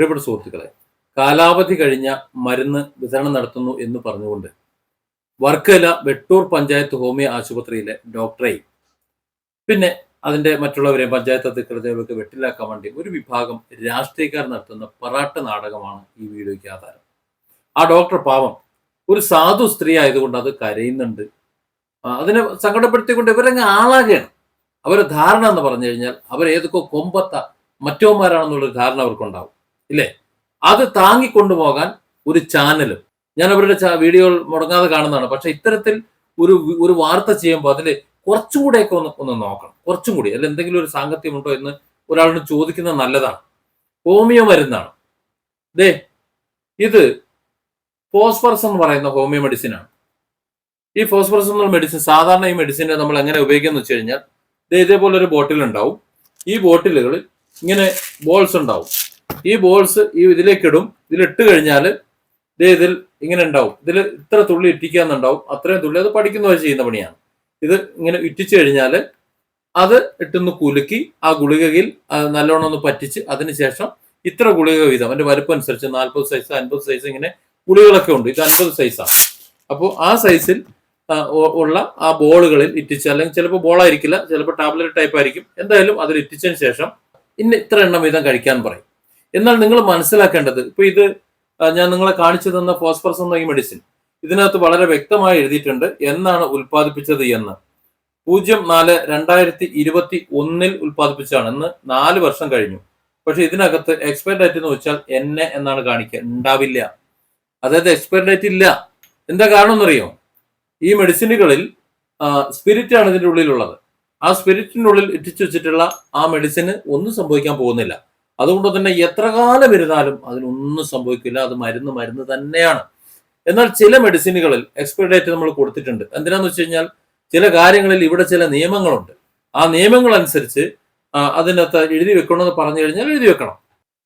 പ്രിയപ്പെട്ട സുഹൃത്തുക്കളെ കാലാവധി കഴിഞ്ഞ മരുന്ന് വിതരണം നടത്തുന്നു എന്ന് പറഞ്ഞുകൊണ്ട് വർക്കല വെട്ടൂർ പഞ്ചായത്ത് ഹോമിയോ ആശുപത്രിയിലെ ഡോക്ടറെയും പിന്നെ അതിന്റെ മറ്റുള്ളവരെ പഞ്ചായത്ത് അധികൃതരെയൊക്കെ വെട്ടിലാക്കാൻ വേണ്ടി ഒരു വിഭാഗം രാഷ്ട്രീയക്കാർ നടത്തുന്ന പറാട്ട നാടകമാണ് ഈ വീഡിയോയ്ക്ക് ആധാരം. ആ ഡോക്ടർ പാവം ഒരു സാധു സ്ത്രീ ആയതുകൊണ്ട് അത് കരയുന്നുണ്ട്. അതിനെ സങ്കടപ്പെടുത്തിക്കൊണ്ട് ഇവരങ്ങ് ആളാകുകയാണ് അവരുടെ ധാരണ എന്ന് പറഞ്ഞു കഴിഞ്ഞാൽ അവരേതൊക്കെ കൊമ്പത്ത മറ്റോമാരാണെന്നുള്ളൊരു ധാരണ അവർക്കുണ്ടാവും. ഇല്ലേ? അത് താങ്ങിക്കൊണ്ടുപോകാൻ ഒരു ചാനലും ഞാൻ അവരുടെ വീഡിയോകൾ മുടങ്ങാതെ കാണുന്നതാണ്. പക്ഷെ ഇത്തരത്തിൽ ഒരു ഒരു വാർത്ത ചെയ്യുമ്പോൾ അതിൽ കുറച്ചും കൂടെയൊക്കെ ഒന്ന് ഒന്ന് നോക്കണം. കുറച്ചും കൂടി. അതിൽ എന്തെങ്കിലും ഒരു സാങ്കത്യമുണ്ടോ എന്ന് ഒരാളോട് ചോദിക്കുന്നത് നല്ലതാണ്. ഹോമിയോ മരുന്നാണ്. ദേ ഇത് ഫോസ്ഫറസ് എന്ന് പറയുന്ന ഹോമിയോ മെഡിസിൻ ആണ്. ഈ ഫോസ്ഫറസ് എന്നുള്ള മെഡിസിൻ സാധാരണ ഈ മെഡിസിനെ നമ്മൾ എങ്ങനെ ഉപയോഗിക്കാന്ന് വെച്ച് കഴിഞ്ഞാൽ ഇതേപോലെ ഒരു ബോട്ടിൽ ഉണ്ടാവും. ഈ ബോട്ടിലുകളിൽ ഇങ്ങനെ ബോൾസ് ഉണ്ടാവും. ഈ ബോൾസ് ഈ ഇതിലേക്ക് ഇടും ഇതിലിട്ട് കഴിഞ്ഞാൽ ദേ ഇതിൽ ഇങ്ങനെ ഉണ്ടാവും. ഇതിൽ ഇത്ര തുള്ളി ഇറ്റിക്കാന്നുണ്ടാവും അത്രയും തുള്ളി അത് പഠിക്കുന്നവർ ചെയ്യുന്ന പണിയാണ്. ഇത് ഇങ്ങനെ ഇറ്റിച്ചു കഴിഞ്ഞാൽ അത് ഇട്ടൊന്ന് കുലുക്കി ആ ഗുളികയിൽ നല്ലോണം ഒന്ന് പറ്റിച്ച് അതിനുശേഷം ഇത്ര ഗുളിക വീതം അതിന്റെ വലുപ്പം അനുസരിച്ച് നാൽപ്പത് സൈസ് അൻപത് സൈസ് ഇങ്ങനെ ഗുളികളൊക്കെ ഉണ്ട്. ഇത് അൻപത് സൈസാണ് അപ്പോൾ ആ സൈസിൽ ഉള്ള ആ ബോളുകളിൽ ഇറ്റിച്ച് അല്ലെങ്കിൽ ചിലപ്പോൾ ബോളായിരിക്കില്ല ചിലപ്പോൾ ടാബ്ലറ്റ് ടൈപ്പ് ആയിരിക്കും. എന്തായാലും അതിൽ ഇറ്റിച്ചതിന് ശേഷം ഇന്ന ഇത്ര എണ്ണം വീതം കഴിക്കാൻ പറയും. എന്നാൽ നിങ്ങൾ മനസ്സിലാക്കേണ്ടത് ഇപ്പൊ ഇത് ഞാൻ നിങ്ങളെ കാണിച്ചു തന്ന ഫോസ്ഫറസ് എന്ന ഈ മെഡിസിൻ ഇതിനകത്ത് വളരെ വ്യക്തമായി എഴുതിയിട്ടുണ്ട് എന്നാണ് ഉൽപ്പാദിപ്പിച്ചത് എന്ന്. പൂജ്യം നാല് രണ്ടായിരത്തി ഇരുപത്തി ഒന്നിൽ ഉൽപ്പാദിപ്പിച്ചാണ് ഇന്ന് നാല് വർഷം കഴിഞ്ഞു. പക്ഷെ ഇതിനകത്ത് എക്സ്പയർ ഡേറ്റ് എന്ന് വെച്ചാൽ എന്നെ എന്നാണ് കാണിക്കുക. ഉണ്ടാവില്ല. അതായത് എക്സ്പയർ ഡേറ്റ് ഇല്ല. എന്താ കാരണം എന്നറിയോ? ഈ മെഡിസിനുകളിൽ സ്പിരിറ്റ് ആണ് ഇതിന്റെ ഉള്ളിലുള്ളത്. ആ സ്പിരിറ്റിനുള്ളിൽ ഇട്ടിച്ചു വെച്ചിട്ടുള്ള ആ മെഡിസിന് ഒന്നും സംഭവിക്കാൻ പോകുന്നില്ല. അതുകൊണ്ട് തന്നെ എത്ര കാലം ഇരുന്നാലും അതിനൊന്നും സംഭവിക്കില്ല. അത് മരുന്ന് മരുന്ന് തന്നെയാണ്. എന്നാൽ ചില മെഡിസിനുകളിൽ എക്സ്പയർ ഡേറ്റ് നമ്മൾ കൊടുത്തിട്ടുണ്ട്. എന്തിനാന്ന് വെച്ച് കഴിഞ്ഞാൽ ചില കാര്യങ്ങളിൽ ഇവിടെ ചില നിയമങ്ങളുണ്ട്. ആ നിയമങ്ങൾ അനുസരിച്ച് അതിനകത്ത് എഴുതി വെക്കണമെന്ന് പറഞ്ഞു കഴിഞ്ഞാൽ എഴുതി വെക്കണം.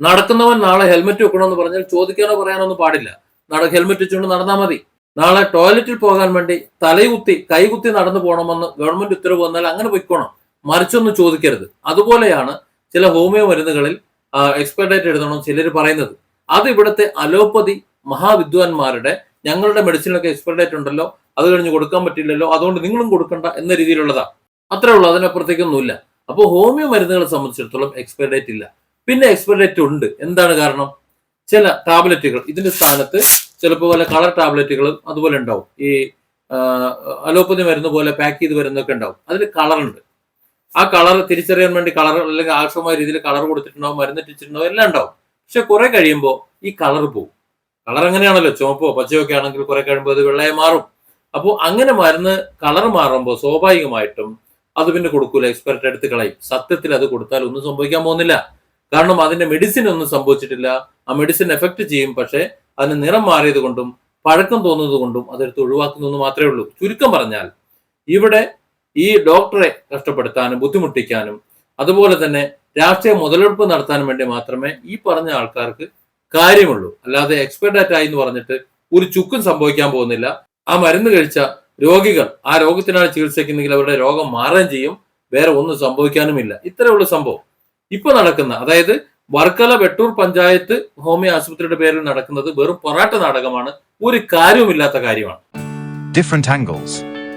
നടക്കുന്നവൻ നാളെ ഹെൽമെറ്റ് വെക്കണമെന്ന് പറഞ്ഞാൽ ചോദിക്കാനോ പറയാനോ ഒന്നും പാടില്ല. നാളെ ഹെൽമെറ്റ് വെച്ചുകൊണ്ട് നടന്നാൽ മതി. നാളെ ടോയ്ലറ്റിൽ പോകാൻ വേണ്ടി തലയുത്തി കൈകുത്തി നടന്നു പോകണമെന്ന് ഗവൺമെന്റ് ഉത്തരവ് വന്നാൽ അങ്ങനെ പൊയ്ക്കോണം. മറിച്ചൊന്നും ചോദിക്കരുത്. അതുപോലെയാണ് ചില ഹോമിയോ മരുന്നുകളിൽ എക്സ്പയർ ഡേറ്റ് എഴുതണം ചിലർ പറയുന്നത്. അത് ഇവിടുത്തെ അലോപ്പതി മഹാവിദ്വാൻമാരുടെ ഞങ്ങളുടെ മെഡിസിനൊക്കെ എക്സ്പെർട്ട് ഡേറ്റ് ഉണ്ടല്ലോ അത് കഴിഞ്ഞ് കൊടുക്കാൻ പറ്റില്ലല്ലോ. അതുകൊണ്ട് നിങ്ങളും കൊടുക്കണ്ട എന്ന രീതിയിലുള്ളതാ. അത്രേ ഉള്ളൂ. അതിനപ്പുറത്തേക്കൊന്നുമില്ല. അപ്പോൾ ഹോമിയോ മരുന്നുകളെ സംബന്ധിച്ചിടത്തോളം എക്സ്പയർ ഡേറ്റ് ഇല്ല. പിന്നെ എക്സ്പയർ ഡേറ്റ് ഉണ്ട്. എന്താണ് കാരണം? ചില ടാബ്ലറ്റുകൾ ഇതിന്റെ സ്ഥാനത്ത് ചിലപ്പോൾ പോലെ കളർ ടാബ്ലറ്റുകളും അതുപോലെ ഉണ്ടാവും. ഈ അലോപ്പതി മരുന്ന് പോലെ പാക്ക് ചെയ്ത് വരുന്നൊക്കെ ഉണ്ടാവും. അതിൽ കളറുണ്ട് ആ കളർ തിരിച്ചറിയാൻ വേണ്ടി കളർ അല്ലെങ്കിൽ ആവശ്യമായ രീതിയിൽ കളർ കൊടുത്തിട്ടുണ്ടാവും മരുന്ന് ഇട്ടിട്ടുണ്ടാവും എല്ലാം ഉണ്ടാവും. പക്ഷെ കുറെ കഴിയുമ്പോൾ ഈ കളർ പോവും. കളർ അങ്ങനെയാണല്ലോ ചുവപ്പോ പച്ചയോ ഒക്കെ ആണെങ്കിൽ കുറെ കഴിയുമ്പോൾ അത് വെള്ളയെ മാറും. അപ്പോൾ അങ്ങനെ മരുന്ന് കളർ മാറുമ്പോൾ സ്വാഭാവികമായിട്ടും അത് പിന്നെ കൊടുക്കൂല എക്സ്പെർട്ട് എടുത്ത് കളയും. സത്യത്തിൽ അത് കൊടുത്താൽ ഒന്നും സംഭവിക്കാൻ പോകുന്നില്ല. കാരണം അതിന്റെ മെഡിസിൻ ഒന്നും സംഭവിച്ചിട്ടില്ല. ആ മെഡിസിൻ എഫക്ട് ചെയ്യും പക്ഷേ അതിന് നിറം മാറിയത് കൊണ്ടും പഴക്കം തോന്നുന്നത് കൊണ്ടും അതെടുത്ത് ഒഴിവാക്കുന്നു മാത്രമേ ഉള്ളൂ. ചുരുക്കം പറഞ്ഞാൽ ഇവിടെ ഈ ഡോക്ടറെ കഷ്ടപ്പെടുത്താനും ബുദ്ധിമുട്ടിക്കാനും അതുപോലെ തന്നെ രാഷ്ട്രീയ മുതലെടുപ്പ് നടത്താനും വേണ്ടി മാത്രമേ ഈ പറഞ്ഞ ആൾക്കാർക്ക് കാര്യമുള്ളൂ. അല്ലാതെ എക്സ്പയർ ഡേറ്റ് ആയി എന്ന് പറഞ്ഞിട്ട് ഒരു ചുക്കും സംഭവിക്കാൻ പോകുന്നില്ല. ആ മരുന്ന് കഴിച്ച രോഗികൾ ആ രോഗത്തിനാണ് ചികിത്സിക്കുന്നെങ്കിൽ അവരുടെ രോഗം മാറുകയും ചെയ്യും. വേറെ ഒന്നും സംഭവിക്കാനുമില്ല. ഇത്രയുള്ള സംഭവം. ഇപ്പൊ നടക്കുന്ന അതായത് വർക്കല വെട്ടൂർ പഞ്ചായത്ത് ഹോമിയോ ആശുപത്രിയുടെ പേരിൽ നടക്കുന്നത് വെറും പൊറാട്ട നാടകമാണ്. ഒരു കാര്യവുമില്ലാത്ത കാര്യമാണ്. Different angles.